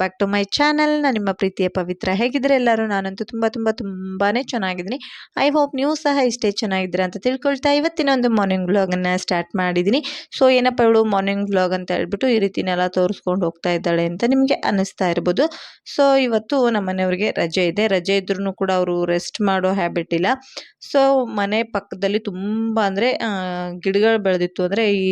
Back to my channel ನಾನು ನಿಮ್ಮ ಪ್ರೀತಿಯ ಪವಿತ್ರ ಹೇಗಿದ್ರೆ ಎಲ್ಲರೂ? ನಾನಂತೂ ತುಂಬ ತುಂಬ ತುಂಬಾ ಚೆನ್ನಾಗಿದ್ದೀನಿ. ಐ ಹೋಪ್ ನೀವು ಸಹ ಇಷ್ಟೇ ಚೆನ್ನಾಗಿದ್ದೀರಾ ಅಂತ ತಿಳ್ಕೊಳ್ತಾ ಇವತ್ತಿನ ಒಂದು ಮಾರ್ನಿಂಗ್ ವ್ಲಾಗನ್ನು ಸ್ಟಾರ್ಟ್ ಮಾಡಿದ್ದೀನಿ. ಸೊ ಏನಪ್ಪ ಇವಳು ಮಾರ್ನಿಂಗ್ ವ್ಲಾಗ್ ಅಂತ ಹೇಳ್ಬಿಟ್ಟು ಈ ರೀತಿನೆಲ್ಲ ತೋರಿಸ್ಕೊಂಡು ಹೋಗ್ತಾ ಇದ್ದಾಳೆ ಅಂತ ನಿಮಗೆ ಅನ್ನಿಸ್ತಾ ಇರ್ಬೋದು. ಸೊ ಇವತ್ತು ನಮ್ಮ ಮನೆಯವ್ರಿಗೆ ರಜೆ ಇದೆ. ರಜೆ ಇದ್ರೂ ಕೂಡ ಅವರು ರೆಸ್ಟ್ ಮಾಡೋ ಹ್ಯಾಬಿಟ್ ಇಲ್ಲ. ಸೊ ಮನೆ ಪಕ್ಕದಲ್ಲಿ ತುಂಬ ಅಂದರೆ ಗಿಡಗಳು ಬೆಳೆದಿತ್ತು ಅಂದರೆ ಈ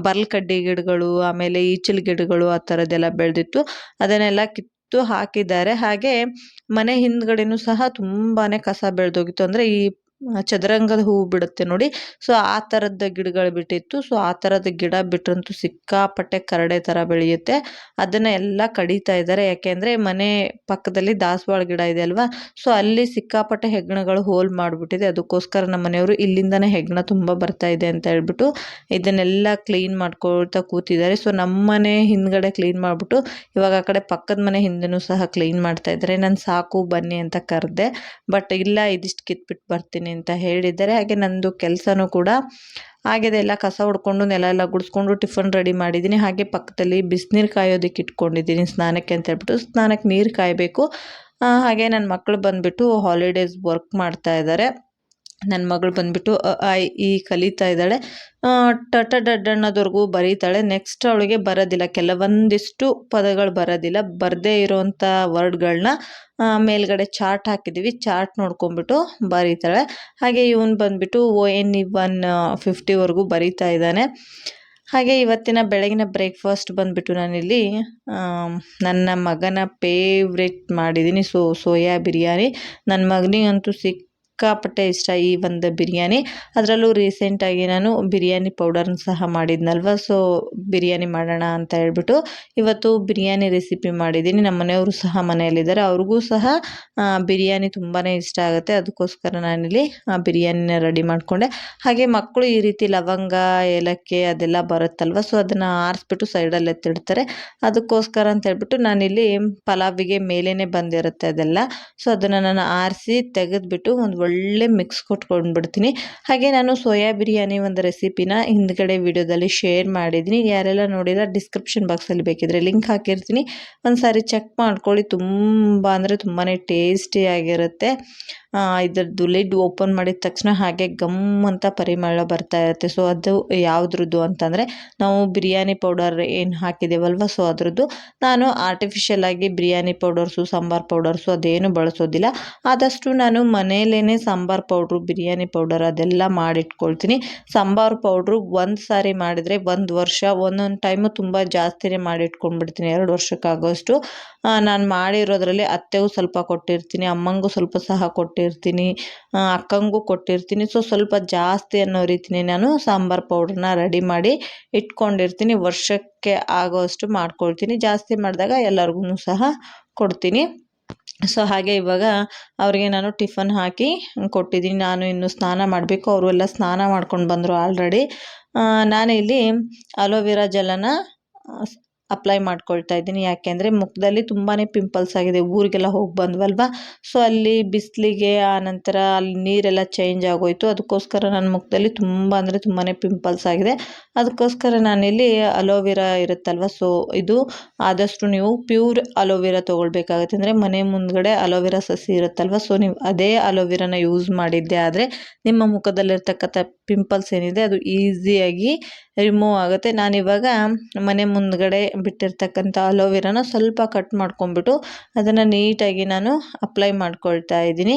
ಬರ್ಲ್ಕಡ್ಡಿ ಗಿಡಗಳು, ಆಮೇಲೆ ಈಚಲ್ ಗಿಡಗಳು ಆ ಥರದ್ದೆಲ್ಲ ಬೆಳೆದಿತ್ತು. ಅದನ್ನೆಲ್ಲ ಕಿತ್ತು ಹಾಕಿದ್ದಾರೆ. ಹಾಗೆ ಮನೆ ಹಿಂದ್ಗಡೆನೂ ಸಹ ತುಂಬಾ ಕಸ ಬೆಳೆದೋಗಿತ್ತು. ಅಂದರೆ ಈ ಚದುರಂಗದ ಹೂವು ಬಿಡುತ್ತೆ ನೋಡಿ. ಸೊ ಆ ಥರದ ಗಿಡಗಳು ಬಿಟ್ಟಿತ್ತು. ಸೊ ಆ ಥರದ ಗಿಡ ಬಿಟ್ರಂತೂ ಸಿಕ್ಕಾಪಟ್ಟೆ ಕರಡೆ ಥರ ಬೆಳೆಯುತ್ತೆ. ಅದನ್ನು ಎಲ್ಲ ಕಡಿತಾ ಇದ್ದಾರೆ. ಯಾಕೆಂದರೆ ಮನೆ ಪಕ್ಕದಲ್ಲಿ ದಾಸವಾಳ ಗಿಡ ಇದೆ ಅಲ್ವಾ? ಸೊ ಅಲ್ಲಿ ಸಿಕ್ಕಾಪಟ್ಟೆ ಹೆಗ್ಣಗಳು ಹೋಲ್ ಮಾಡಿಬಿಟ್ಟಿದೆ. ಅದಕ್ಕೋಸ್ಕರ ನಮ್ಮ ಮನೆಯವರು ಇಲ್ಲಿಂದನೇ ಹೆಗ್ಣ ತುಂಬ ಬರ್ತಾ ಇದೆ ಅಂತ ಹೇಳ್ಬಿಟ್ಟು ಇದನ್ನೆಲ್ಲ ಕ್ಲೀನ್ ಮಾಡ್ಕೊಳ್ತಾ ಕೂತಿದ್ದಾರೆ. ಸೊ ನಮ್ಮ ಮನೆ ಹಿಂದ್ಗಡೆ ಕ್ಲೀನ್ ಮಾಡಿಬಿಟ್ಟು ಇವಾಗ ಆ ಕಡೆ ಪಕ್ಕದ ಮನೆ ಹಿಂದೆನೂ ಸಹ ಕ್ಲೀನ್ ಮಾಡ್ತಾ ಇದ್ದಾರೆ. ನಾನು ಸಾಕು ಬನ್ನಿ ಅಂತ ಕರೆದೆ. ಬಟ್ ಇಲ್ಲ, ಇದಿಷ್ಟು ಕಿತ್ಬಿಟ್ಟು ಬರ್ತೀನಿ. ಅಂತ ಹೇಳಿದ್ದಾರೆ. ಹಾಗೆ ನಂದು ಕೆಲಸನೂ ಕೂಡ ಆಗಿದೆ. ಎಲ್ಲ ಕಸ ಹೊಡ್ಕೊಂಡು ನೆಲ ಎಲ್ಲ ಗುಡಿಸ್ಕೊಂಡು ಟಿಫನ್ ರೆಡಿ ಮಾಡಿದ್ದೀನಿ. ಹಾಗೆ ಪಕ್ಕದಲ್ಲಿ ಬಿಸಿನೀರು ಕಾಯೋದಕ್ಕೆ ಇಟ್ಕೊಂಡಿದ್ದೀನಿ ಸ್ನಾನಕ್ಕೆ ಅಂತ ಹೇಳ್ಬಿಟ್ಟು. ಸ್ನಾನಕ್ಕೆ ನೀರು ಕಾಯಬೇಕು. ಹಾಗೆ ನನ್ನ ಮಕ್ಕಳು ಬಂದುಬಿಟ್ಟು ಹಾಲಿಡೇಸ್ ವರ್ಕ್ ಮಾಡ್ತಾ ಇದ್ದಾರೆ. ನನ್ನ ಮಗಳು ಬಂದುಬಿಟ್ಟು ಐ ಈ ಕಲಿತಾ ಇದ್ದಾಳೆ. ಟಟ ಡಡ್ಡಣ್ಣದವರೆಗೂ ಬರೀತಾಳೆ. ನೆಕ್ಸ್ಟ್ ಅವಳಿಗೆ ಬರೋದಿಲ್ಲ. ಕೆಲವೊಂದಿಷ್ಟು ಪದಗಳು ಬರೋದಿಲ್ಲ. ಬರದೇ ಇರೋವಂಥ ವರ್ಡ್ಗಳನ್ನ ಮೇಲ್ಗಡೆ ಚಾರ್ಟ್ ಹಾಕಿದ್ದೀವಿ. ಚಾರ್ಟ್ ನೋಡ್ಕೊಂಬಿಟ್ಟು ಬರೀತಾಳೆ. ಹಾಗೆ ಇವನು ಬಂದುಬಿಟ್ಟು ಓ ಎನ್ ಇ ಒನ್ ಫಿಫ್ಟಿವರೆಗೂ ಬರೀತಾ ಇದ್ದಾನೆ. ಹಾಗೆ ಇವತ್ತಿನ ಬೆಳಗಿನ ಬ್ರೇಕ್ಫಾಸ್ಟ್ ಬಂದುಬಿಟ್ಟು ನಾನಿಲ್ಲಿ ನನ್ನ ಮಗನ ಫೇವ್ರೆಟ್ ಮಾಡಿದ್ದೀನಿ ಸೋ, ಸೋಯಾ ಬಿರಿಯಾನಿ. ನನ್ನ ಮಗನಿಗಂತೂ ಸಿಕ್ ಸಿಕ್ಕಾಪಟ್ಟೆ ಇಷ್ಟ ಈ ಒಂದು ಬಿರಿಯಾನಿ. ಅದರಲ್ಲೂ ರೀಸೆಂಟಾಗಿ ನಾನು ಬಿರಿಯಾನಿ ಪೌಡರ್ನ ಸಹ ಮಾಡಿದ್ನಲ್ವ? ಸೊ, ಬಿರಿಯಾನಿ ಮಾಡೋಣ ಅಂತ ಹೇಳ್ಬಿಟ್ಟು ಇವತ್ತು ಬಿರಿಯಾನಿ ರೆಸಿಪಿ ಮಾಡಿದ್ದೀನಿ. ನಮ್ಮ ಮನೆಯವರು ಸಹ ಮನೆಯಲ್ಲಿದ್ದಾರೆ. ಅವ್ರಿಗೂ ಸಹ ಬಿರಿಯಾನಿ ತುಂಬಾ ಇಷ್ಟ ಆಗುತ್ತೆ. ಅದಕ್ಕೋಸ್ಕರ ನಾನಿಲ್ಲಿ ಬಿರಿಯಾನಿನ ರೆಡಿ ಮಾಡಿಕೊಂಡೆ. ಹಾಗೆ ಮಕ್ಕಳು ಈ ರೀತಿ ಲವಂಗ, ಏಲಕ್ಕಿ ಅದೆಲ್ಲ ಬರುತ್ತಲ್ವ? ಸೊ, ಅದನ್ನು ಆರಿಸ್ಬಿಟ್ಟು ಸೈಡಲ್ಲಿ ಎತ್ತಿಡ್ತಾರೆ. ಅದಕ್ಕೋಸ್ಕರ ಅಂತ ಹೇಳ್ಬಿಟ್ಟು ನಾನಿಲ್ಲಿ ಪಲಾವಿಗೆ ಮೇಲೇ ಬಂದಿರುತ್ತೆ ಅದೆಲ್ಲ. ಸೊ, ಅದನ್ನು ನಾನು ಆರಿಸಿ ತೆಗೆದುಬಿಟ್ಟು ಒಂದು ಮಿಕ್ಸ್ ಕೊಟ್ಕೊಂಡ್ಬಿಡ್ತೀನಿ. ಹಾಗೆ ನಾನು ಸೋಯಾ ಬಿರಿಯಾನಿ ಒಂದು ರೆಸಿಪಿನ ಹಿಂದ್ಗಡೆ ವಿಡಿಯೋದಲ್ಲಿ ಶೇರ್ ಮಾಡಿದ್ದೀನಿ. ಯಾರೆಲ್ಲ ನೋಡಿಲ್ಲ ಡಿಸ್ಕ್ರಿಪ್ಷನ್ ಬಾಕ್ಸಲ್ಲಿ ಬೇಕಿದ್ರೆ ಲಿಂಕ್ ಹಾಕಿರ್ತೀನಿ. ಒಂದು ಸಾರಿ ಚೆಕ್ ಮಾಡ್ಕೊಳ್ಳಿ. ತುಂಬ ಅಂದರೆ ತುಂಬಾ ಟೇಸ್ಟಿಯಾಗಿರುತ್ತೆ ಇದರದ್ದು ಲಿಡ್ ಓಪನ್ ಮಾಡಿದ ತಕ್ಷಣ ಹಾಗೆ ಗಮ್ ಅಂತ ಪರಿಮಳ ಬರ್ತಾ ಇರುತ್ತೆ. ಸೊ ಅದು ಯಾವುದ್ರದ್ದು ಅಂತಂದರೆ, ನಾವು ಬಿರಿಯಾನಿ ಪೌಡರ್ ಏನು ಹಾಕಿದ್ದೇವಲ್ವ ಸೊ ಅದರದ್ದು. ನಾನು ಆರ್ಟಿಫಿಷಿಯಲ್ ಆಗಿ ಬಿರಿಯಾನಿ ಪೌಡರ್ಸು ಸಾಂಬಾರ್ ಪೌಡರ್ಸು ಅದೇನು ಬಳಸೋದಿಲ್ಲ. ಆದಷ್ಟು ನಾನು ಮನೆಯಲ್ಲೇ ಸಾಂಬಾರ್ ಪೌಡ್ರು, ಬಿರಿಯಾನಿ ಪೌಡರ್ ಅದೆಲ್ಲ ಮಾಡಿಟ್ಕೊಳ್ತೀನಿ. ಸಾಂಬಾರು ಪೌಡ್ರು ಒಂದು ಸಾರಿ ಮಾಡಿದರೆ ಒಂದು ವರ್ಷ, ಒಂದೊಂದು ಟೈಮು ತುಂಬ ಜಾಸ್ತಿನೇ ಮಾಡಿಟ್ಕೊಂಡ್ಬಿಡ್ತೀನಿ, ಎರಡು ವರ್ಷಕ್ಕಾಗೋಷ್ಟು ನಾನು ಮಾಡಿರೋದ್ರಲ್ಲಿ ಅತ್ತೆಗೂ ಸ್ವಲ್ಪ ಕೊಟ್ಟಿರ್ತೀನಿ, ಅಮ್ಮಂಗೂ ಸ್ವಲ್ಪ ಸಹ ಕೊಟ್ಟಿರ್ತೀನಿ ಅಕ್ಕಂಗೂ ಕೊಟ್ಟಿರ್ತೀನಿ. ಸೊ ಸ್ವಲ್ಪ ಜಾಸ್ತಿ ಅನ್ನೋ ರೀತಿನೇ ನಾನು ಸಾಂಬಾರು ಪೌಡ್ರನ್ನ ರೆಡಿ ಮಾಡಿ ಇಟ್ಕೊಂಡಿರ್ತೀನಿ. ವರ್ಷಕ್ಕೆ ಆಗೋಷ್ಟು ಮಾಡ್ಕೊಳ್ತೀನಿ. ಜಾಸ್ತಿ ಮಾಡಿದಾಗ ಎಲ್ಲರಿಗೂ ಸಹ ಕೊಡ್ತೀನಿ. ಸೊ ಹಾಗೆ ಇವಾಗ ಅವ್ರಿಗೆ ನಾನು ಟಿಫನ್ ಹಾಕಿ ಕೊಟ್ಟಿದ್ದೀನಿ. ನಾನು ಇನ್ನು ಸ್ನಾನ ಮಾಡಬೇಕು. ಅವರು ಎಲ್ಲ ಸ್ನಾನ ಮಾಡ್ಕೊಂಡು ಬಂದರು ಆಲ್ರೆಡಿ ನಾನು ಇಲ್ಲಿ ಅಲೋವೆರಾ ಜೆಲನ ಅಪ್ಲೈ ಮಾಡ್ಕೊಳ್ತಾ ಇದ್ದೀನಿ. ಯಾಕೆಂದರೆ ಮುಖದಲ್ಲಿ ತುಂಬಾ ಪಿಂಪಲ್ಸ್ ಆಗಿದೆ. ಊರಿಗೆಲ್ಲ ಹೋಗಿ ಬಂದ್ವಲ್ವ? ಸೊ ಅಲ್ಲಿ ಬಿಸಿಲಿಗೆ ಆನಂತರ ಅಲ್ಲಿ ನೀರೆಲ್ಲ ಚೇಂಜ್ ಆಗೋಯಿತು. ಅದಕ್ಕೋಸ್ಕರ ನನ್ನ ಮುಖದಲ್ಲಿ ತುಂಬ ಅಂದರೆ ತುಂಬಾ ಪಿಂಪಲ್ಸ್ ಆಗಿದೆ. ಅದಕ್ಕೋಸ್ಕರ ನಾನಿಲ್ಲಿ ಅಲೋವೆರಾ ಇರುತ್ತಲ್ವ? ಸೊ ಇದು ಆದಷ್ಟು ನೀವು ಪ್ಯೂರ್ ಅಲೋವೆರಾ ತೊಗೊಳ್ಬೇಕಾಗುತ್ತೆ. ಅಂದರೆ ಮನೆ ಮುಂದ್ಗಡೆ ಅಲೋವೆರಾ ಸಸಿ ಇರುತ್ತಲ್ವ? ಸೊ ನೀವು ಅದೇ ಅಲೋವೆರಾನ ಯೂಸ್ ಮಾಡಿದ್ದೆ ಆದರೆ ನಿಮ್ಮ ಮುಖದಲ್ಲಿರ್ತಕ್ಕಂಥ ಪಿಂಪಲ್ಸ್ ಏನಿದೆ, ಅದು ಈಸಿಯಾಗಿ ರಿಮೂವ್ ಆಗುತ್ತೆ. ನಾನಿವಾಗ ಮನೆ ಮುಂದ್ಗಡೆ ಬಿಟ್ಟಿರ್ತಕ್ಕಂಥ ಅಲೋವೆರಾನ ಸ್ವಲ್ಪ ಕಟ್ ಮಾಡ್ಕೊಂಬಿಟ್ಟು ಅದನ್ನು ನೀಟಾಗಿ ನಾನು ಅಪ್ಲೈ ಮಾಡ್ಕೊಳ್ತಾ ಇದ್ದೀನಿ.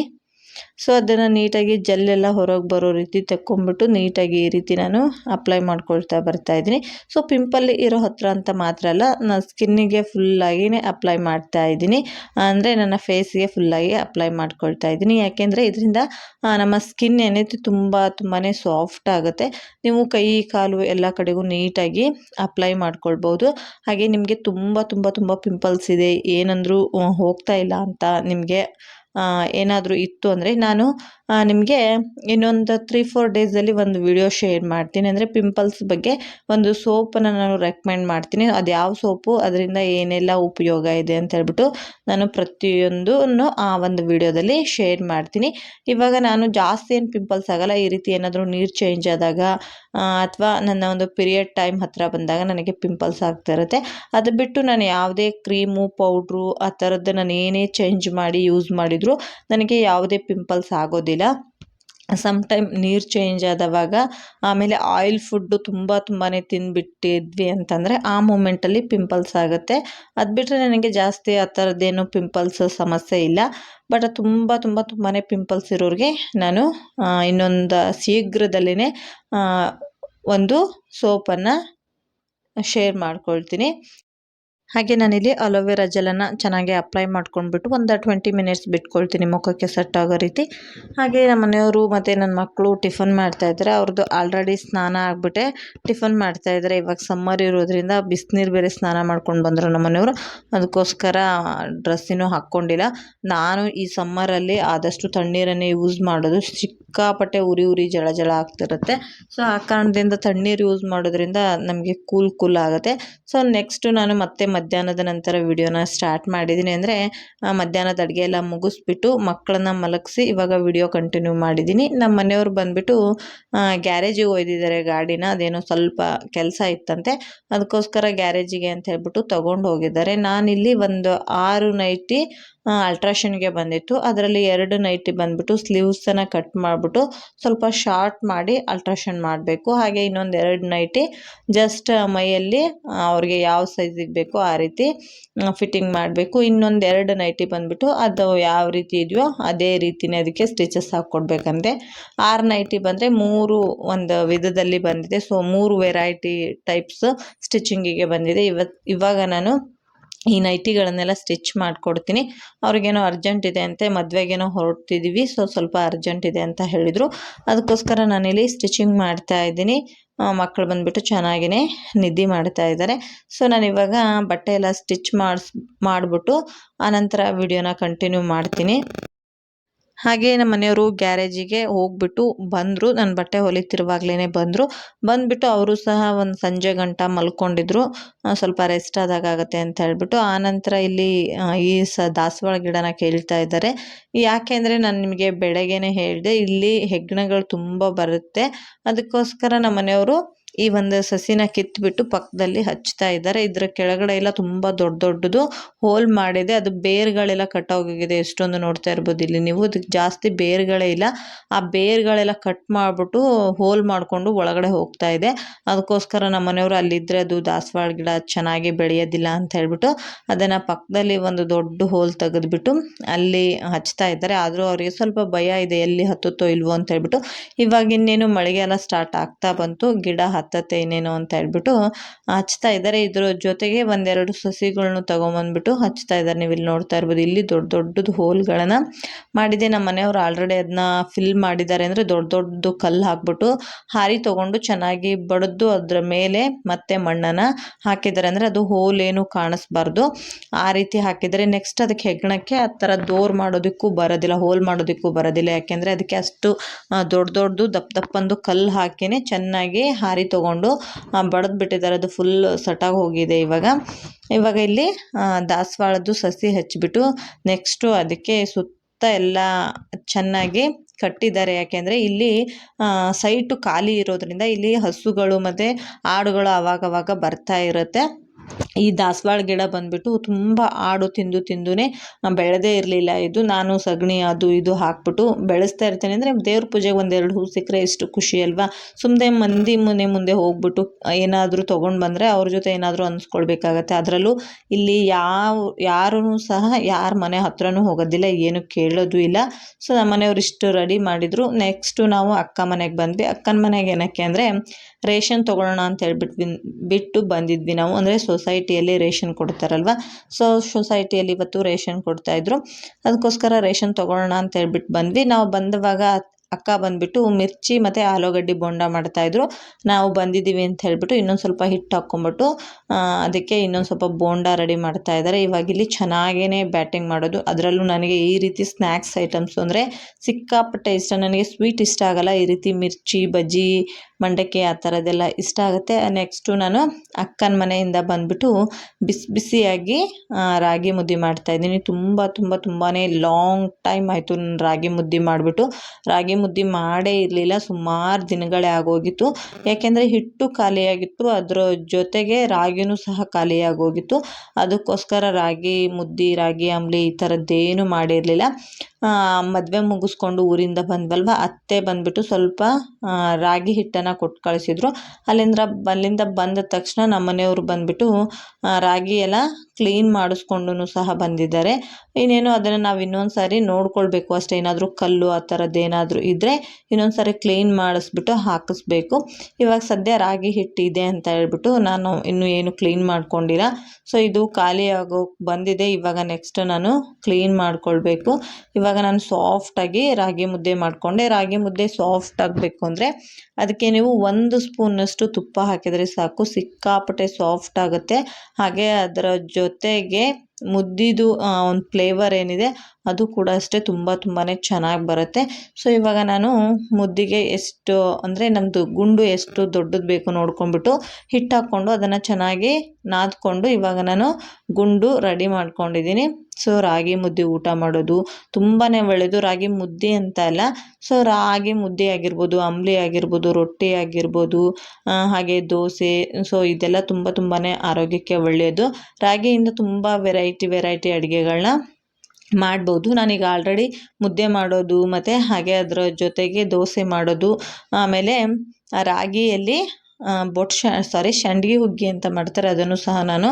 ಸೊ ಅದನ್ನು ನೀಟಾಗಿ ಜಲ್ಲೆಲ್ಲ ಹೊರಗೆ ಬರೋ ರೀತಿ ತಕ್ಕೊಂಬಿಟ್ಟು ನೀಟಾಗಿ ಈ ರೀತಿ ನಾನು ಅಪ್ಲೈ ಮಾಡ್ಕೊಳ್ತಾ ಬರ್ತಾ ಇದ್ದೀನಿ. ಸೊ ಪಿಂಪಲ್ ಇರೋ ಹತ್ರ ಅಂತ ಮಾತ್ರ ಅಲ್ಲ ನಾನು ಸ್ಕಿನ್ನಿಗೆ ಫುಲ್ಲಾಗಿಯೇ ಅಪ್ಲೈ ಮಾಡ್ತಾ ಇದ್ದೀನಿ. ಅಂದರೆ ನನ್ನ ಫೇಸ್ಗೆ ಫುಲ್ಲಾಗಿ ಅಪ್ಲೈ ಮಾಡ್ಕೊಳ್ತಾ ಇದ್ದೀನಿ. ಯಾಕೆಂದರೆ ಇದರಿಂದ ನಮ್ಮ ಸ್ಕಿನ್ ಏನೈತೆ ತುಂಬ ತುಂಬಾ ಸಾಫ್ಟ್ ಆಗುತ್ತೆ. ನೀವು ಕೈ, ಕಾಲು ಎಲ್ಲ ಕಡೆಗೂ ನೀಟಾಗಿ ಅಪ್ಲೈ ಮಾಡ್ಕೊಳ್ಬೋದು. ಹಾಗೆ ನಿಮಗೆ ತುಂಬ ತುಂಬ ತುಂಬ ಪಿಂಪಲ್ಸ್ ಇದೆ. ಏನಂದರೂ ಹೋಗ್ತಾ ಇಲ್ಲ ಅಂತ ನಿಮಗೆ ಏನಾದರೂ ಇತ್ತು ಅಂದರೆ ನಾನು ನಿಮಗೆ ಇನ್ನೊಂದು ತ್ರೀ ಫೋರ್ ಡೇಸಲ್ಲಿ ಒಂದು ವಿಡಿಯೋ ಶೇರ್ ಮಾಡ್ತೀನಿ. ಅಂದರೆ ಪಿಂಪಲ್ಸ್ ಬಗ್ಗೆ ಒಂದು ಸೋಪನ್ನು ನಾನು ರೆಕಮೆಂಡ್ ಮಾಡ್ತೀನಿ. ಅದು ಯಾವ ಸೋಪು, ಅದರಿಂದ ಏನೆಲ್ಲ ಉಪಯೋಗ ಇದೆ ಅಂತ ಹೇಳ್ಬಿಟ್ಟು ನಾನು ಪ್ರತಿಯೊಂದನ್ನು ಆ ಒಂದು ವಿಡಿಯೋದಲ್ಲಿ ಶೇರ್ ಮಾಡ್ತೀನಿ. ಇವಾಗ ನಾನು ಜಾಸ್ತಿ ಏನು ಪಿಂಪಲ್ಸ್ ಆಗಲ್ಲ, ಈ ರೀತಿ ಏನಾದರೂ ನೀರು ಚೇಂಜ್ ಆದಾಗ ಅಥವಾ ನನ್ನ ಒಂದು ಪಿರಿಯಡ್ ಟೈಮ್ ಹತ್ತಿರ ಬಂದಾಗ ನನಗೆ ಪಿಂಪಲ್ಸ್ ಆಗ್ತಾ ಇರುತ್ತೆ. ಅದು ಬಿಟ್ಟು ನಾನು ಯಾವುದೇ ಕ್ರೀಮು ಪೌಡ್ರು ಆ ಥರದ್ದು ನಾನು ಏನೇ ಚೇಂಜ್ ಮಾಡಿ ಯೂಸ್ ಮಾಡಿದರೂ ನನಗೆ ಯಾವುದೇ ಪಿಂಪಲ್ಸ್ ಆಗೋದಿಲ್ಲ. ಸಮ್ ಟೈಮ್ ನೀರು ಚೇಂಜ್ ಆದವಾಗ ಆಮೇಲೆ ಆಯಿಲ್ ಫುಡ್ಡು ತುಂಬ ತುಂಬಾ ತಿಂದುಬಿಟ್ಟಿದ್ವಿ ಅಂತಂದರೆ ಆ ಮೂಮೆಂಟಲ್ಲಿ ಪಿಂಪಲ್ಸ್ ಆಗುತ್ತೆ. ಅದು ಬಿಟ್ಟರೆ ನನಗೆ ಜಾಸ್ತಿ ಆ ಥರದ್ದೇನು ಪಿಂಪಲ್ಸ್ ಸಮಸ್ಯೆ ಇಲ್ಲ. ಬಟ್ ತುಂಬ ತುಂಬ ತುಂಬಾ ಪಿಂಪಲ್ಸ್ ಇರೋರಿಗೆ ನಾನು ಇನ್ನೊಂದು ಶೀಘ್ರದಲ್ಲೇ ಒಂದು ಸೋಪನ್ನು ಶೇರ್ ಮಾಡ್ಕೊಳ್ತೀನಿ. ಹಾಗೆ ನಾನಿಲ್ಲಿ ಅಲೋವೆರಾ ಜೆಲನ್ನು ಚೆನ್ನಾಗಿ ಅಪ್ಲೈ ಮಾಡ್ಕೊಂಡ್ಬಿಟ್ಟು ಒಂದು ಟ್ವೆಂಟಿ ಮಿನಿಟ್ಸ್ ಬಿಟ್ಕೊಳ್ತೀನಿ. ಮುಖಕ್ಕೆ ಸೆಟ್ ಆಗೋ ರೀತಿ. ಹಾಗೆ ನಮ್ಮ ಮನೆಯವರು ಮತ್ತು ನನ್ನ ಮಕ್ಕಳು ಟಿಫನ್ ಮಾಡ್ತಾಯಿದ್ದಾರೆ ಅವ್ರದ್ದು ಆಲ್ರೆಡಿ ಸ್ನಾನ ಆಗಿಬಿಟ್ಟೆ. ಟಿಫನ್ ಮಾಡ್ತಾಯಿದ್ದಾರೆ ಇವಾಗ ಸಮ್ಮರ್ ಇರೋದ್ರಿಂದ ಬಿಸಿನೀರು ಬೇರೆ ಸ್ನಾನ ಮಾಡ್ಕೊಂಡು ಬಂದರು ನಮ್ಮ ಮನೆಯವರು. ಅದಕ್ಕೋಸ್ಕರ ಡ್ರೆಸ್ಸಿನೂ ಹಾಕ್ಕೊಂಡಿಲ್ಲ ನಾನು ಈ ಸಮ್ಮರಲ್ಲಿ ಆದಷ್ಟು ತಣ್ಣೀರನ್ನೇ ಯೂಸ್ ಮಾಡೋದು. ಸಿಕ್ಕಾಪಟ್ಟೆ ಉರಿ ಉರಿ ಜಳ ಜಳ ಆಗ್ತಿರುತ್ತೆ. ಸೊ ಆ ಕಾರಣದಿಂದ ತಣ್ಣೀರು ಯೂಸ್ ಮಾಡೋದ್ರಿಂದ ನಮಗೆ ಕೂಲ್ ಕೂಲ್ ಆಗುತ್ತೆ. ಸೊ ನೆಕ್ಸ್ಟು ನಾನು ಮತ್ತೆ ಮಧ್ಯಾಹ್ನದ ನಂತರ ವಿಡಿಯೋನ ಸ್ಟಾರ್ಟ್ ಮಾಡಿದ್ದೀನಿ ಅಂದರೆ ಮಧ್ಯಾಹ್ನದ ಅಡುಗೆ ಎಲ್ಲ ಮುಗಿಸ್ಬಿಟ್ಟು ಮಕ್ಕಳನ್ನ ಮಲಗಿಸಿ ಇವಾಗ ವಿಡಿಯೋ ಕಂಟಿನ್ಯೂ ಮಾಡಿದ್ದೀನಿ ನಮ್ಮ ಮನೆಯವ್ರು ಬಂದುಬಿಟ್ಟು ಗ್ಯಾರೇಜಿಗೆ ಒಯ್ದಿದ್ದಾರೆ ಗಾಡಿನ, ಅದೇನೋ ಸ್ವಲ್ಪ ಕೆಲಸ ಇತ್ತಂತೆ, ಅದಕ್ಕೋಸ್ಕರ ಗ್ಯಾರೇಜಿಗೆ ಅಂತ ಹೇಳ್ಬಿಟ್ಟು ತೊಗೊಂಡು ಹೋಗಿದ್ದಾರೆ. ನಾನಿಲ್ಲಿ ಒಂದು ಆರು ನೈಟಿ ಅಲ್ಟ್ರಾಷನ್ಗೆ ಬಂದಿತ್ತು. ಅದರಲ್ಲಿ ಎರಡು ನೈಟಿ ಬಂದುಬಿಟ್ಟು ಸ್ಲೀವ್ಸನ್ನು ಕಟ್ ಮಾಡಿಬಿಟ್ಟು ಸ್ವಲ್ಪ ಶಾರ್ಟ್ ಮಾಡಿ ಅಲ್ಟ್ರಾಷನ್ ಮಾಡಬೇಕು. ಹಾಗೆ ಇನ್ನೊಂದು ಎರಡು ನೈಟಿ ಜಸ್ಟ್ ಮೈಯಲ್ಲಿ ಅವ್ರಿಗೆ ಯಾವ ಸೈಜಿಗೆ ಬೇಕೋ ಆ ರೀತಿ ಫಿಟ್ಟಿಂಗ್ ಮಾಡಬೇಕು. ಇನ್ನೊಂದು ಎರಡು ನೈಟಿ ಬಂದುಬಿಟ್ಟು ಅದು ಯಾವ ರೀತಿ ಇದೆಯೋ ಅದೇ ರೀತಿನೇ ಅದಕ್ಕೆ ಸ್ಟಿಚಸ್ ಹಾಕ್ಕೊಡ್ಬೇಕಂತೆ. ಆರು ನೈಟಿ ಬಂದರೆ ಮೂರು ಒಂದು ವಿಧದಲ್ಲಿ ಬಂದಿದೆ. ಸೊ, ಮೂರು ವೆರೈಟಿ ಟೈಪ್ಸ್ ಸ್ಟಿಚಿಂಗಿಗೆ ಬಂದಿದೆ. ಇವತ್ತು ಇವಾಗ ನಾನು ಈ ನೈಟಿಗಳನ್ನೆಲ್ಲ ಸ್ಟಿಚ್ ಮಾಡಿಕೊಡ್ತೀನಿ. ಅವ್ರಿಗೇನೋ ಅರ್ಜೆಂಟ್ ಇದೆ ಅಂತೆ ಮದುವೆಗೇನೋ ಹೊರಡ್ತಿದ್ದೀವಿ ಸೊ ಸ್ವಲ್ಪ ಅರ್ಜೆಂಟ್ ಇದೆ ಅಂತ ಹೇಳಿದರು. ಅದಕ್ಕೋಸ್ಕರ ನಾನಿಲ್ಲಿ ಸ್ಟಿಚಿಂಗ್ ಮಾಡ್ತಾ ಇದ್ದೀನಿ. ಮಕ್ಕಳು ಬಂದುಬಿಟ್ಟು ಚೆನ್ನಾಗಿಯೇ ನಿದ್ದೆ ಮಾಡ್ತಾ ಇದ್ದಾರೆ. ಸೊ ನಾನು ಇವಾಗ ಬಟ್ಟೆ ಎಲ್ಲ ಸ್ಟಿಚ್ ಮಾಡಿಸ್, ಮಾಡಿಬಿಟ್ಟು ಆನಂತರ ವಿಡಿಯೋನ ಕಂಟಿನ್ಯೂ ಮಾಡ್ತೀನಿ. ಹಾಗೆ ನಮ್ಮ ಮನೆಯವರು ಗ್ಯಾರೇಜಿಗೆ ಹೋಗ್ಬಿಟ್ಟು ಬಂದರು. ನನ್ನ ಬಟ್ಟೆ ಹೊಲಿತಿರುವಾಗಲೇ ಬಂದರು. ಬಂದುಬಿಟ್ಟು ಅವರು ಸಹ ಒಂದು ಸಂಜೆ ಗಂಟ ಮಲ್ಕೊಂಡಿದ್ರು. ಸ್ವಲ್ಪ ರೆಸ್ಟ್ ಆದಾಗ ಆಗುತ್ತೆ ಅಂತ ಹೇಳ್ಬಿಟ್ಟು. ಆನಂತರ ಇಲ್ಲಿ ಈ ಸ ದಾಸವಾಳ ಗಿಡನ ಕೇಳ್ತಾ ಇದ್ದಾರೆ. ಯಾಕೆ ಅಂದರೆ ನಾನು ನಿಮಗೆ ಬೆಳಗ್ಗೆನೇ ಹೇಳಿದೆ, ಇಲ್ಲಿ ಹೆಗ್ಣಗಳು ತುಂಬ ಬರುತ್ತೆ. ಅದಕ್ಕೋಸ್ಕರ ನಮ್ಮ ಮನೆಯವರು ಈ ಒಂದು ಸಸಿನ ಕಿತ್ಬಿಟ್ಟು ಪಕ್ಕದಲ್ಲಿ ಹಚ್ತಾ ಇದ್ದಾರೆ. ಇದರ ಕೆಳಗಡೆ ಎಲ್ಲ ತುಂಬ ದೊಡ್ಡ ದೊಡ್ಡದು ಹೋಲ್ ಮಾಡಿದೆ. ಅದು ಬೇರ್ಗಳೆಲ್ಲ ಕಟ್ಟೋಗಿದೆ ಎಷ್ಟೊಂದು ನೋಡ್ತಾ ಇರ್ಬೋದು ಇಲ್ಲಿ ನೀವು. ಅದಕ್ಕೆ ಜಾಸ್ತಿ ಬೇರ್ಗಳೇ ಇಲ್ಲ. ಆ ಬೇರ್ಗಳೆಲ್ಲ ಕಟ್ ಮಾಡಿಬಿಟ್ಟು ಹೋಲ್ ಮಾಡಿಕೊಂಡು ಒಳಗಡೆ ಹೋಗ್ತಾ ಇದೆ. ಅದಕ್ಕೋಸ್ಕರ ನಮ್ಮ ಮನೆಯವರು ಅಲ್ಲಿದ್ದರೆ ಅದು ದಾಸವಾಳ ಗಿಡ ಚೆನ್ನಾಗಿ ಬೆಳೆಯೋದಿಲ್ಲ ಅಂತ ಹೇಳ್ಬಿಟ್ಟು ಅದನ್ನು ಪಕ್ಕದಲ್ಲಿ ಒಂದು ದೊಡ್ಡ ಹೋಲ್ ತೆಗೆದ್ಬಿಟ್ಟು ಅಲ್ಲಿ ಹಚ್ತಾ ಇದ್ದಾರೆ. ಆದರೂ ಅವರಿಗೆ ಸ್ವಲ್ಪ ಭಯ ಇದೆ ಎಲ್ಲಿ ಹತ್ತುತ್ತೋ ಇಲ್ವೋ ಅಂತ ಹೇಳ್ಬಿಟ್ಟು. ಇವಾಗ ಇನ್ನೇನು ಮಳೆಗೆ ಎಲ್ಲ ಸ್ಟಾರ್ಟ್ ಆಗ್ತಾ ಬಂತು. ಗಿಡ ಹತ್ತತ್ತೆ ಇನ್ನೇನು ಅಂತ ಹೇಳ್ಬಿಟ್ಟು ಹಚ್ತಾ ಇದ್ದಾರೆ. ಇದ್ರ ಜೊತೆಗೆ ಒಂದೆರಡು ಸಸಿಗಳನ್ನು ತಗೊಂಬಂದ್ಬಿಟ್ಟು ಹಚ್ತಾ ಇದ್ದಾರೆ. ನೀವು ಇಲ್ಲಿ ನೋಡ್ತಾ ಇರ್ಬೋದು, ಇಲ್ಲಿ ದೊಡ್ಡ ದೊಡ್ಡದು ಹೋಲ್ಗಳನ್ನ ಮಾಡಿದೆ. ನಮ್ಮ ಮನೆಯವರು ಆಲ್ರೆಡಿ ಅದನ್ನ ಫಿಲ್ ಮಾಡಿದ್ದಾರೆ ಅಂದರೆ ದೊಡ್ಡ ದೊಡ್ಡದು ಕಲ್ಲು ಹಾಕ್ಬಿಟ್ಟು ಹಾರಿ ತೊಗೊಂಡು ಚೆನ್ನಾಗಿ ಬಡಿದು ಅದರ ಮೇಲೆ ಮತ್ತೆ ಮಣ್ಣನ್ನು ಹಾಕಿದ್ದಾರೆ. ಅಂದರೆ ಅದು ಹೋಲ್ ಏನು ಕಾಣಿಸ್ಬಾರ್ದು. ಆ ರೀತಿ ಹಾಕಿದರೆ ನೆಕ್ಸ್ಟ್ ಅದಕ್ಕೆ ಹೆಗ್ಣಕ್ಕೆ ಆ ಥರ ದೋರ್ ಮಾಡೋದಕ್ಕೂ ಬರೋದಿಲ್ಲ, ಹೋಲ್ ಮಾಡೋದಕ್ಕೂ ಬರೋದಿಲ್ಲ. ಯಾಕೆಂದರೆ ಅದಕ್ಕೆ ಅಷ್ಟು ದೊಡ್ಡ ದೊಡ್ಡದು ದಪ್ಪ ದಪ್ಪಂದು ಕಲ್ಲು ಹಾಕಿನೇ ಚೆನ್ನಾಗಿ ಹಾರಿ ತೊಗೊಂಡು ಬಡ್ದು ಬಿಟ್ಟಿದ್ದಾರೆ ಅದು ಫುಲ್ ಸಟಾಗಿ ಹೋಗಿದೆ ಇವಾಗ. ಇವಾಗ ಇಲ್ಲಿ ದಾಸವಾಳದ್ದು ಸಸಿ ಹಚ್ಚಿಬಿಟ್ಟು ನೆಕ್ಸ್ಟು ಅದಕ್ಕೆ ಸುತ್ತ ಎಲ್ಲ ಚೆನ್ನಾಗಿ ಕಟ್ಟಿದ್ದಾರೆ. ಯಾಕೆಂದರೆ ಇಲ್ಲಿ ಸೈಟು ಖಾಲಿ ಇರೋದ್ರಿಂದ ಇಲ್ಲಿ ಹಸುಗಳು ಮತ್ತು ಆಡುಗಳು ಅವಾಗವಾಗ ಬರ್ತಾ ಇರುತ್ತೆ. ಈ ದಾಸವಾಳ ಗಿಡ ಬಂದ್ಬಿಟ್ಟು ತುಂಬ ಆಡು ತಿಂದು ತಿಂದುನೇ ಬೆಳೆದೇ ಇರಲಿಲ್ಲ. ಇದು ನಾನು ಸಗಣಿ, ಅದು ಇದು ಹಾಕ್ಬಿಟ್ಟು ಬೆಳೆಸ್ತಾ ಇರ್ತೇನೆ ಅಂದರೆ ದೇವ್ರ ಪೂಜೆಗೆ ಒಂದೆರಡು ಹೂ ಸಿಕ್ಕರೆ ಎಷ್ಟು ಖುಷಿ ಅಲ್ವಾ? ಸುಮ್ಮನೆ ಮಂದಿ ಮನೆ ಮುಂದೆ ಹೋಗ್ಬಿಟ್ಟು ಏನಾದರೂ ತೊಗೊಂಡು ಬಂದರೆ ಅವ್ರ ಜೊತೆ ಏನಾದರೂ ಅನ್ಸ್ಕೊಳ್ಬೇಕಾಗತ್ತೆ. ಅದರಲ್ಲೂ ಇಲ್ಲಿ ಯಾವ ಯಾರೂ ಸಹ ಯಾರ ಮನೆ ಹತ್ರನೂ ಹೋಗೋದಿಲ್ಲ, ಏನು ಕೇಳೋದು ಇಲ್ಲ. ಸೊ ನಮ್ಮ ಮನೆಯವ್ರು ಇಷ್ಟು ರೆಡಿ ಮಾಡಿದರು. ನೆಕ್ಸ್ಟು ನಾವು ಅಕ್ಕ ಮನೆಗೆ ಬಂದ್ವಿ. ಅಕ್ಕನ ಮನೆಗೆ ಏನಕ್ಕೆ ಅಂದರೆ ರೇಷನ್ ತೊಗೊಳ್ಳೋಣ ಅಂತ ಹೇಳ್ಬಿಟ್ಟು ಬಿಟ್ಟು ಬಂದಿದ್ವಿ ನಾವು. ಅಂದರೆ ಸೊಸೈಟಿಯಲ್ಲಿ ರೇಷನ್ ಕೊಡ್ತಾರಲ್ವ? ಸೊ ಸೊಸೈಟಿಯಲ್ಲಿ ಇವತ್ತು ರೇಷನ್ ಕೊಡ್ತಾ ಕೊಡ್ತಾಯಿದ್ರು ಅದಕ್ಕೋಸ್ಕರ ರೇಷನ್ ತೊಗೊಳ್ಳೋಣ ಅಂತ ಹೇಳ್ಬಿಟ್ಟು ಬಂದ್ವಿ. ನಾವು ಬಂದವಾಗ ಅಕ್ಕ ಬಂದ್ಬಿಟ್ಟು ಮಿರ್ಚಿ ಮತ್ತು ಆಲೂಗಡ್ಡೆ ಬೋಂಡ ಮಾಡ್ತಾಯಿದ್ರು ನಾವು ಬಂದಿದ್ದೀವಿ ಅಂತ ಹೇಳ್ಬಿಟ್ಟು ಇನ್ನೊಂದು ಸ್ವಲ್ಪ ಹಿಟ್ಟು ಹಾಕ್ಕೊಂಬಿಟ್ಟು ಅದಕ್ಕೆ ಇನ್ನೊಂದು ಸ್ವಲ್ಪ ಬೋಂಡ ರೆಡಿ ಮಾಡ್ತಾ ಇದ್ದಾರೆ ಇವಾಗ ಇಲ್ಲಿ ಚೆನ್ನಾಗೇ ಬ್ಯಾಟಿಂಗ್ ಮಾಡೋದು. ಅದರಲ್ಲೂ ನನಗೆ ಈ ರೀತಿ ಸ್ನ್ಯಾಕ್ಸ್ ಐಟಮ್ಸು ಅಂದರೆ ಸಿಕ್ಕಾಪಟ್ಟೆ ಇಷ್ಟ. ನನಗೆ ಸ್ವೀಟ್ ಇಷ್ಟ ಆಗಲ್ಲ. ಈ ರೀತಿ ಮಿರ್ಚಿ, ಬಜ್ಜಿ ಮಂಡಕ್ಕಿ ಆ ಥರದ್ದೆಲ್ಲ ಇಷ್ಟ ಆಗುತ್ತೆ. ನೆಕ್ಸ್ಟು ನಾನು ಅಕ್ಕನ ಮನೆಯಿಂದ ಬಂದುಬಿಟ್ಟು ಬಿಸಿ, ಬಿಸಿಯಾಗಿ ರಾಗಿ ಮುದ್ದೆ ಮಾಡ್ತಾಯಿದ್ದೀನಿ ತುಂಬ ತುಂಬ ತುಂಬಾ ಲಾಂಗ್ ಟೈಮ್ ಆಯಿತು ನಾನು ರಾಗಿ ಮುದ್ದೆ ಮಾಡಿಬಿಟ್ಟು. ರಾಗಿ ಮುದ್ದೆ ಮಾಡೇ ಇರಲಿಲ್ಲ. ಸುಮಾರು ದಿನಗಳೇ ಆಗೋಗಿತ್ತು. ಯಾಕೆಂದರೆ ಹಿಟ್ಟು ಖಾಲಿಯಾಗಿತ್ತು. ಅದರ ಜೊತೆಗೆ ರಾಗಿನೂ ಸಹ ಖಾಲಿಯಾಗೋಗಿತ್ತು. ಅದಕ್ಕೋಸ್ಕರ ರಾಗಿ ಮುದ್ದೆ, ರಾಗಿ ಅಂಬ್ಲಿ ಈ ಥರದ್ದೇನು ಮಾಡಿರಲಿಲ್ಲ. ಮದುವೆ ಮುಗಿಸ್ಕೊಂಡು ಊರಿಂದ ಬಂದ್ವಲ್ವ? ಅತ್ತೆ ಬಂದುಬಿಟ್ಟು ಸ್ವಲ್ಪ ರಾಗಿ ಹಿಟ್ಟನ್ನು ಕೊಟ್ಟು ಕಳಿಸಿದ್ರು. ಅಲ್ಲಿಂದ ಅಲ್ಲಿಂದ ಬಂದ ತಕ್ಷಣ ನಮ್ಮ ಮನೆಯವರು ಬಂದುಬಿಟ್ಟು ರಾಗಿ ಎಲ್ಲ ಕ್ಲೀನ್ ಮಾಡಿಸ್ಕೊಂಡು ಸಹ ಬಂದಿದ್ದಾರೆ. ಇನ್ನೇನು ಅದನ್ನು ನಾವು ಇನ್ನೊಂದು ಸಾರಿ ನೋಡ್ಕೊಳ್ಬೇಕು. ಅಷ್ಟೇ ಏನಾದರೂ ಕಲ್ಲು ಆ ಥರದ್ದು ಏನಾದರೂ ಇದ್ದರೆ ಇನ್ನೊಂದು ಸಾರಿ ಕ್ಲೀನ್ ಮಾಡಿಸ್ಬಿಟ್ಟು ಹಾಕಿಸ್ಬೇಕು. ಇವಾಗ ಸದ್ಯ ರಾಗಿ ಹಿಟ್ಟಿದೆ ಅಂತ ಹೇಳ್ಬಿಟ್ಟು ನಾನು ಇನ್ನೂ ಏನು ಕ್ಲೀನ್ ಮಾಡ್ಕೊಂಡಿಲ್ಲ. ಸೊ ಇದು ಖಾಲಿಯಾಗೋ ಬಂದಿದೆ. ಇವಾಗ ನೆಕ್ಸ್ಟ್ ನಾನು ಕ್ಲೀನ್ ಮಾಡ್ಕೊಳ್ಬೇಕು. ಇವಾಗ ನಾನು ಸಾಫ್ಟಾಗಿ ರಾಗಿ ಮುದ್ದೆ ಮಾಡಿಕೊಂಡೆ. ರಾಗಿ ಮುದ್ದೆ ಸಾಫ್ಟ್ ಆಗಬೇಕು ಅಂದರೆ ಅದಕ್ಕೆ ನೀವು ಒಂದು ಸ್ಪೂನಷ್ಟು ತುಪ್ಪ ಹಾಕಿದರೆ ಸಾಕು. ಸಿಕ್ಕಾಪಟ್ಟೆ ಸಾಫ್ಟ್ ಆಗುತ್ತೆ. ಹಾಗೆ ಅದರ ಜೊತೆಗೆ ಮುದ್ದಿದು ಒಂದು ಫ್ಲೇವರ್ ಏನಿದೆ ಅದು ಕೂಡ ಅಷ್ಟೇ ತುಂಬ ತುಂಬಾ ಚೆನ್ನಾಗಿ ಬರುತ್ತೆ. ಸೊ ಇವಾಗ ನಾನು ಮುದ್ದಿಗೆ ಎಷ್ಟು ಅಂದರೆ ನಮ್ಮದು ಗುಂಡು ಎಷ್ಟು ದೊಡ್ಡದು ಬೇಕು ನೋಡ್ಕೊಂಡ್ಬಿಟ್ಟು ಹಿಟ್ಟು ಹಾಕ್ಕೊಂಡು ಅದನ್ನು ಚೆನ್ನಾಗಿ ನಾದ್ಕೊಂಡು ಇವಾಗ ನಾನು ಗುಂಡು ರೆಡಿ ಮಾಡ್ಕೊಂಡಿದ್ದೀನಿ. ಸೊ ರಾಗಿ ಮುದ್ದೆ ಊಟ ಮಾಡೋದು ತುಂಬಾ ಒಳ್ಳೆಯದು ರಾಗಿ ಮುದ್ದೆ ಅಂತ ಅಲ್ಲ. ಸೊ ರಾಗಿ ಮುದ್ದೆ ಆಗಿರ್ಬೋದು, ಅಂಬ್ಲಿ ಆಗಿರ್ಬೋದು, ರೊಟ್ಟಿ ಆಗಿರ್ಬೋದು ಹಾಗೆ ದೋಸೆ ಸೊ ಇದೆಲ್ಲ ತುಂಬ ತುಂಬಾ ಆರೋಗ್ಯಕ್ಕೆ ಒಳ್ಳೆಯದು ರಾಗಿಯಿಂದ ತುಂಬ ವೆರೈಟಿ ವೆರೈಟಿ ಅಡುಗೆಗಳನ್ನ ಮಾಡ್ಬೋದು. ನಾನೀಗ ಆಲ್ರೆಡಿ ಮುದ್ದೆ ಮಾಡೋದು ಮತ್ತು ಹಾಗೆ ಅದರ ಜೊತೆಗೆ ದೋಸೆ ಮಾಡೋದು ಆಮೇಲೆ ರಾಗಿಯಲ್ಲಿ ಬೊಟ್ ಶ ಸಾರಿ ಸಂಡ್ಗಿ ಹುಗ್ಗಿ ಅಂತ ಮಾಡ್ತಾರೆ, ಅದನ್ನು ಸಹ ನಾನು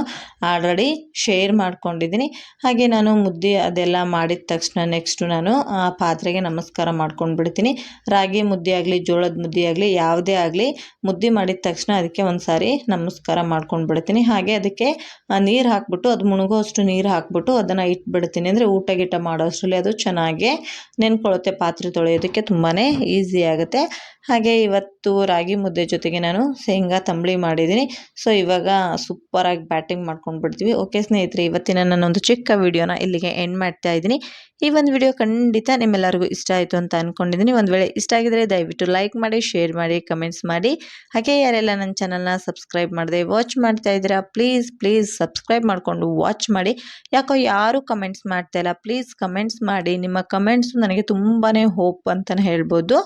ಆಲ್ರೆಡಿ ಶೇರ್ ಮಾಡ್ಕೊಂಡಿದ್ದೀನಿ. ಹಾಗೆ ನಾನು ಮುದ್ದೆ ಅದೆಲ್ಲ ಮಾಡಿದ ತಕ್ಷಣ ನೆಕ್ಸ್ಟು ನಾನು ಆ ಪಾತ್ರೆಗೆ ನಮಸ್ಕಾರ ಮಾಡ್ಕೊಂಡು ಬಿಡ್ತೀನಿ ರಾಗಿ ಮುದ್ದೆ ಆಗಲಿ, ಜೋಳದ ಮುದ್ದೆ ಆಗಲಿ, ಯಾವುದೇ ಆಗಲಿ, ಮುದ್ದೆ ಮಾಡಿದ ತಕ್ಷಣ ಅದಕ್ಕೆ ಒಂದು ಸಾರಿ ನಮಸ್ಕಾರ ಮಾಡ್ಕೊಂಡು ಬಿಡ್ತೀನಿ ಹಾಗೆ ಅದಕ್ಕೆ ನೀರು ಹಾಕ್ಬಿಟ್ಟು, ಅದು ಮುಳುಗೋಷ್ಟು ನೀರು ಹಾಕ್ಬಿಟ್ಟು ಅದನ್ನು ಇಟ್ಬಿಡ್ತೀನಿ. ಅಂದರೆ ಊಟ ಗೀಟ ಮಾಡೋ ಅಷ್ಟರಲ್ಲಿ ಅದು ಚೆನ್ನಾಗಿ ನೆನ್ಕೊಳ್ಳುತ್ತೆ ಪಾತ್ರೆ ತೊಳೆಯೋದಕ್ಕೆ ತುಂಬಾ ಈಸಿ ಆಗುತ್ತೆ. ಹಾಗೆ ಇವತ್ತು ರಾಗಿ ಮುದ್ದೆ ಜೊತೆಗೆ ನಾನು ಶೇಂಗಾ ತಂಬಳಿ ಮಾಡಿದ್ದೀನಿ. ಸೊ ಇವಾಗ ಸೂಪರಾಗಿ ಬ್ಯಾಟಿಂಗ್ ಮಾಡ್ಕೊಂಡು ಬಿಡ್ತೀವಿ ಓಕೆ ಸ್ನೇಹಿತರೆ, ಇವತ್ತಿನ ನನ್ನೊಂದು ಚಿಕ್ಕ ವೀಡಿಯೋನ ಇಲ್ಲಿಗೆ ಎಂಡ್ ಮಾಡ್ತಾ ಇದ್ದೀನಿ. ಈ ಒಂದು ವಿಡಿಯೋ ಖಂಡಿತ ನಿಮ್ಮೆಲ್ಲರಿಗೂ ಇಷ್ಟ ಆಯಿತು ಅಂತ ಅಂದ್ಕೊಂಡಿದ್ದೀನಿ ಒಂದು ವೇಳೆ ಇಷ್ಟ ಆಗಿದರೆ ದಯವಿಟ್ಟು ಲೈಕ್ ಮಾಡಿ ಶೇರ್ ಮಾಡಿ ಕಮೆಂಟ್ಸ್ ಮಾಡಿ. ಹಾಗೆ ಯಾರೆಲ್ಲ ನನ್ನ ಚಾನಲ್ನ ಸಬ್ಸ್ಕ್ರೈಬ್ ಮಾಡಿದೆ ವಾಚ್ ಮಾಡ್ತಾ ಇದ್ದೀರಾ ಪ್ಲೀಸ್ ಪ್ಲೀಸ್ ಸಬ್ಸ್ಕ್ರೈಬ್ ಮಾಡಿಕೊಂಡು ವಾಚ್ ಮಾಡಿ. ಯಾಕೋ ಯಾರೂ ಕಮೆಂಟ್ಸ್ ಮಾಡ್ತಾ ಇಲ್ಲ. ಪ್ಲೀಸ್ ಕಮೆಂಟ್ಸ್ ಮಾಡಿ. ನಿಮ್ಮ ಕಮೆಂಟ್ಸು ನನಗೆ ತುಂಬಾ ಹೋಪ್ ಅಂತಲೇ ಹೇಳ್ಬೋದು.